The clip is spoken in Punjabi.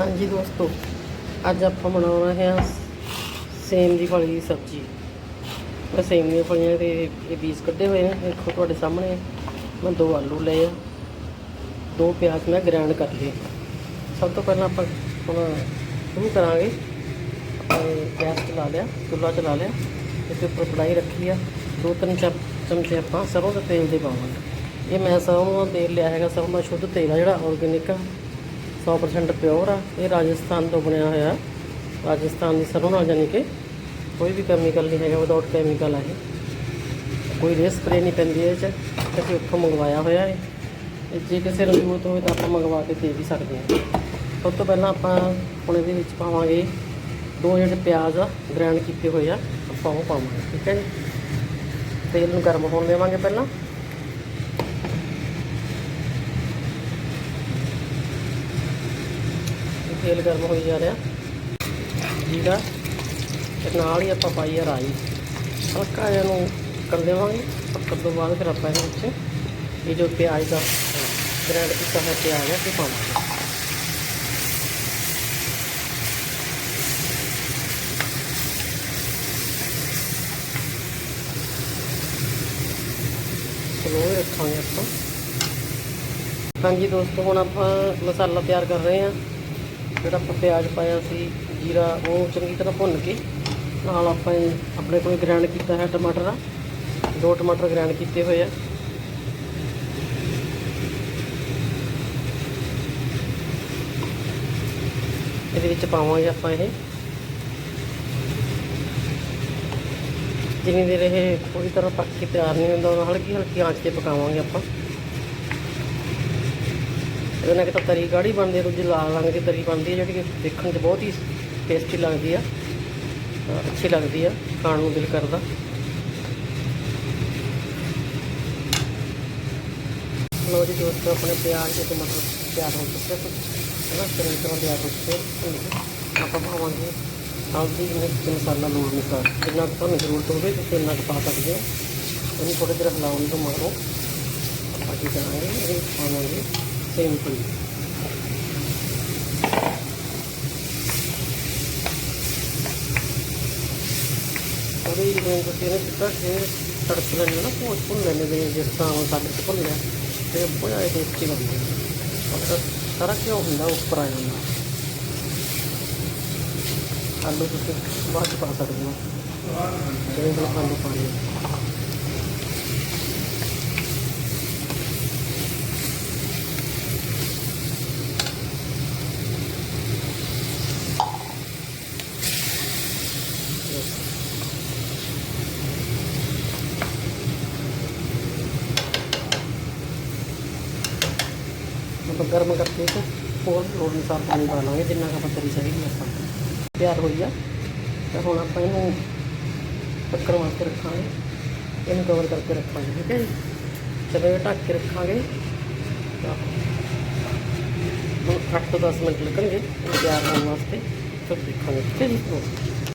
ਹਾਂਜੀ ਦੋਸਤੋ, ਅੱਜ ਆਪਾਂ ਬਣਾਉਣਾ ਹੈ ਸੇਮ ਦੀ ਫਲੀ ਦੀ ਸਬਜ਼ੀ। ਮੈਂ ਸੇਮ ਦੀਆਂ ਫਲੀਆਂ ਦੇ ਇਹ ਬੀਜ ਕੱਢੇ ਹੋਏ ਨੇ। ਦੇਖੋ ਤੁਹਾਡੇ ਸਾਹਮਣੇ, ਮੈਂ ਦੋ ਆਲੂ ਲਏ ਆ। ਦੋ ਪਿਆਜ਼ ਮੈਂ ਗ੍ਰਾਈਂਡ ਕਰ ਲਏ। ਸਭ ਤੋਂ ਪਹਿਲਾਂ ਆਪਾਂ ਹੁਣ ਸ਼ੁਰੂ ਕਰਾਂਗੇ। ਆਪਾਂ ਗੈਸ ਚਲਾ ਲਿਆ, ਚੁੱਲ੍ਹਾ ਚਲਾ ਲਿਆ। ਇਸ ਉੱਪਰ ਕੜਾਈ ਰੱਖੀ ਆ। ਦੋ ਤਿੰਨ ਚਮ- ਚਮਚੇ ਆਪਾਂ ਸਰੋਂ ਦਾ ਤੇਲ ਦੇ ਪਾਵਾਂਗੇ। ਇਹ ਮੈਂ ਸਰੋਂ ਦਾ ਤੇਲ ਲਿਆ ਹੈਗਾ, ਸਰੋਂ ਦਾ ਸ਼ੁੱਧ ਤੇਲ ਆ ਜਿਹੜਾ ਆਰਗੇਨਿਕ ਆ। 100% ਪਿਓਰ ਆ। ਇਹ ਰਾਜਸਥਾਨ ਤੋਂ ਬਣਿਆ ਹੋਇਆ ਰਾਜਸਥਾਨ ਦੀ ਸਰੋਂ ਨਾਲ ਜਾਨੀ ਕਿ ਕੋਈ ਵੀ ਕੈਮੀਕਲ ਨਹੀਂ ਹੈਗਾ ਵਿਦਆਊਟ ਕੈਮੀਕਲ ਆ ਇਹ। ਕੋਈ ਰੇ ਸਪਰੇ ਨਹੀਂ ਪੈਂਦੀ ਇਹ 'ਚ। ਅਸੀਂ ਉੱਥੋਂ ਮੰਗਵਾਇਆ ਹੋਇਆ ਹੈ। ਜੇ ਕਿਸੇ ਨੂੰ ਜ਼ਰੂਰਤ ਹੋਵੇ ਤਾਂ ਆਪਾਂ ਮੰਗਵਾ ਕੇ ਦੇ ਵੀ ਸਕਦੇ ਹਾਂ। ਸਭ ਤੋਂ ਪਹਿਲਾਂ ਆਪਾਂ ਹੁਣ ਇਹਦੇ ਵਿੱਚ ਪਾਵਾਂਗੇ ਦੋ ਜਿਹੜੇ ਪਿਆਜ਼ ਆ ਗ੍ਰਾਈਂਡ ਕੀਤੇ ਹੋਏ ਆ, ਆਪਾਂ ਉਹ ਪਾਵਾਂਗੇ, ਠੀਕ ਹੈ ਜੀ। ਤੇਲ ਨੂੰ ਗਰਮ ਹੋਣ ਦੇਵਾਂਗੇ ਪਹਿਲਾਂ। ਤੇਲ ਗਰਮ ਹੋਈ ਜਾ ਰਿਹਾ। ਜੀਰਾ ਤੇ ਨਾਲ ਹੀ ਆਪਾਂ ਪਾਈ ਆ ਰਾਈ। ਹਲਕਾ ਜਿਹਾ ਨੂੰ ਕਰ ਦੇਵਾਂਗੇ। ਪੱਕਣ ਤੋਂ ਬਾਅਦ ਫਿਰ ਆਪਾਂ ਇਹਦੇ ਵਿੱਚ ਇਹ ਜੋ ਪਿਆਜ਼ ਦਾ ਗ੍ਰੈਂਡ ਕੀਤਾ ਹੋਇਆ ਪਿਆਜ਼ ਹੈ ਇਹ ਪਾਵਾਂਗੇ। ਸਲੋ ਰੱਖਾਂਗੇ ਆਪਾਂ। ਹਾਂਜੀ ਦੋਸਤੋ, ਹੁਣ ਆਪਾਂ ਮਸਾਲਾ ਤਿਆਰ ਕਰ ਰਹੇ ਹਾਂ। ਜਿਹੜਾ ਆਪਾਂ ਪਿਆਜ਼ ਪਾਇਆ ਸੀ, ਜੀਰਾ, ਉਹ ਚੰਗੀ ਤਰ੍ਹਾਂ ਭੁੰਨ ਕੇ ਨਾਲ ਆਪਾਂ ਇਹ ਆਪਣੇ ਕੋਲ ਗ੍ਰਾਈਂਡ ਕੀਤਾ ਹੈ ਟਮਾਟਰ ਦੋ। ਟਮਾਟਰ ਗ੍ਰਾਈਂਡ ਕੀਤੇ ਹੋਏ ਆ। ਇਹਦੇ ਵਿੱਚ ਪਾਵਾਂਗੇ ਆਪਾਂ ਇਹ। ਜਿੰਨੀ ਦੇਰ ਇਹ ਪੂਰੀ ਤਰ੍ਹਾਂ ਪੱਕ ਕੇ ਤਿਆਰ ਨਹੀਂ ਹੁੰਦਾ, ਉਹਨਾਂ ਹਲਕੀ ਹਲਕੀ ਆਂਚ ਤੇ ਪਕਾਵਾਂਗੇ ਆਪਾਂ। ਇਹਦੇ ਨਾਲ ਇੱਕ ਤਾਂ ਤਰੀ ਗਾੜੀ ਬਣਦੀ ਹੈ, ਦੂਜੀ ਲਾਲ ਰੰਗ ਦੀ ਤਰੀ ਬਣਦੀ ਹੈ, ਜਿਹੜੀ ਕਿ ਦੇਖਣ 'ਚ ਬਹੁਤ ਹੀ ਟੇਸਟੀ ਲੱਗਦੀ ਆ। ਅੱਛੀ ਲੱਗਦੀ ਆ, ਖਾਣ ਨੂੰ ਦਿਲ ਕਰਦਾ। ਲੋ ਜੀ ਦੋਸਤੋ, ਆਪਣੇ ਪਿਆਜ਼ ਤੇ ਟਮਾਟਰ ਤਿਆਰ ਹੋ ਚੁੱਕੇ ਹਨ ਹੈ ਨਾ ਚੰਗੀ ਤਰ੍ਹਾਂ ਤਿਆਰ ਹੋ ਚੁੱਕੇ ਆਪਾਂ ਪਾਵਾਂਗੇ ਹਲਦੀ, ਮਿਰਚ ਮਸਾਲਾ ਲੂਣ ਅਨੁਸਾਰ ਜਿੰਨਾ ਕੁ ਤੁਹਾਨੂੰ ਜ਼ਰੂਰਤ ਹੋਵੇ, ਤੁਸੀਂ ਇੰਨਾ ਕੁ ਪਾ ਸਕਦੇ ਹੋ। ਇਹਨੂੰ ਥੋੜ੍ਹੀ ਦੇਰ ਹਿਲਾਉਣ ਤੋਂ ਮਾਰੋ। ਆਪਾਂ ਕੀ ਕਰਾਂਗੇ, ਇਹਦੇ ਪਾਵਾਂਗੇ ਸਿੰਪਲ ਥੋੜੀ ਜਿਹੀ ਤੁਸੀਂ ਇਹਨੂੰ ਸਿੱਧਾ ਫਿਰ ਤੜਕ ਲੈਣੇ ਨਾ ਭੁੰਨ ਭੁੰਨ ਲੈਣੇ ਦੇ ਜਿਸ ਤਰ੍ਹਾਂ ਉਹ ਸਾਡੇ ਤੋਂ ਭੁੰਨ ਤੇ ਬੜਾ ਟੇਸਟੀ ਬਣਦਾ ਹੈ ਸਾਰਾ ਘਿਓ ਹੁੰਦਾ ਉੱਪਰ ਆ ਜਾਂਦਾ ਆਲੂ ਤੁਸੀਂ ਬਾਅਦ 'ਚ ਪਾ ਸਕਦੇ ਹੋ। ਜਿਵੇਂ ਕਿ ਆਲੂ ਪਾਣੀ। ਆਪਾਂ ਗਰਮ ਕਰਕੇ ਤੇ ਹੋਰ ਲੋੜ ਅਨੁਸਾਰ ਪਾਣੀ ਪਾ ਲਾਂਗੇ, ਜਿੰਨਾ ਕੁ ਆਪਾਂ ਤਰੀ ਚਾਹੀਦੀ ਆਪਾਂ। ਤਿਆਰ ਹੋਈ ਆ। ਤਾਂ ਹੁਣ ਆਪਾਂ ਇਹਨੂੰ ਪੱਕਣ ਵਾਸਤੇ ਰੱਖਾਂਗੇ। ਇਹਨੂੰ ਕਵਰ ਕਰਕੇ ਰੱਖਾਂਗੇ, ਠੀਕ ਹੈ ਜੀ? ਚਲੋ ਇਹ ਢੱਕ ਕੇ ਰੱਖਾਂਗੇ। ਤਾਂ ਹੁਣ 8 ਤੋਂ 10 ਮਿੰਟ ਲੱਗਣਗੇ ਇਹ ਤਿਆਰ ਹੋਣ ਵਾਸਤੇ। ਫਿਰ ਦੇਖਾਂਗੇ, ਠੀਕ ਹੈ ਜੀ?